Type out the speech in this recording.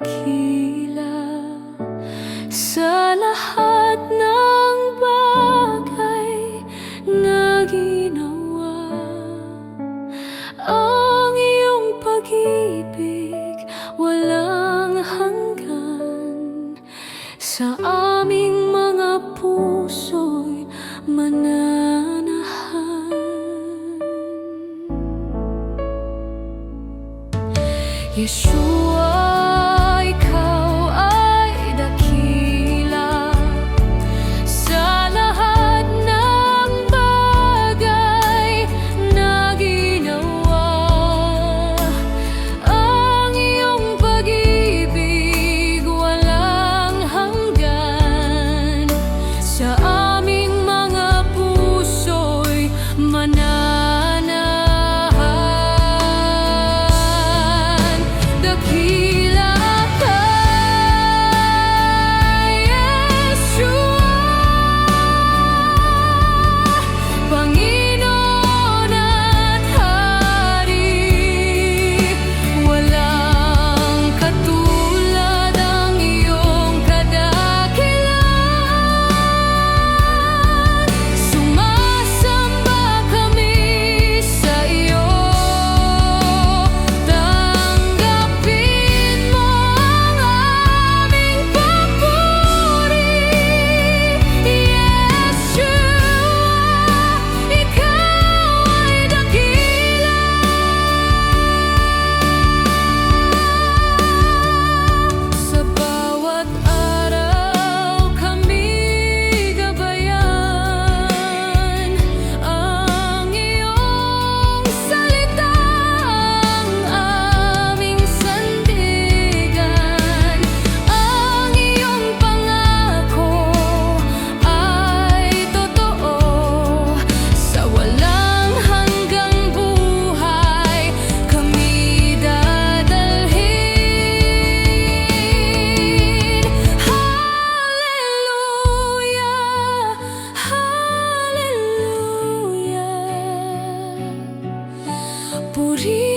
dakila sa lahat ng bagay na ginawa. Ang iyong pag-ibig walang hanggan sa aming mga puso'y mananahan. Yeshua Puri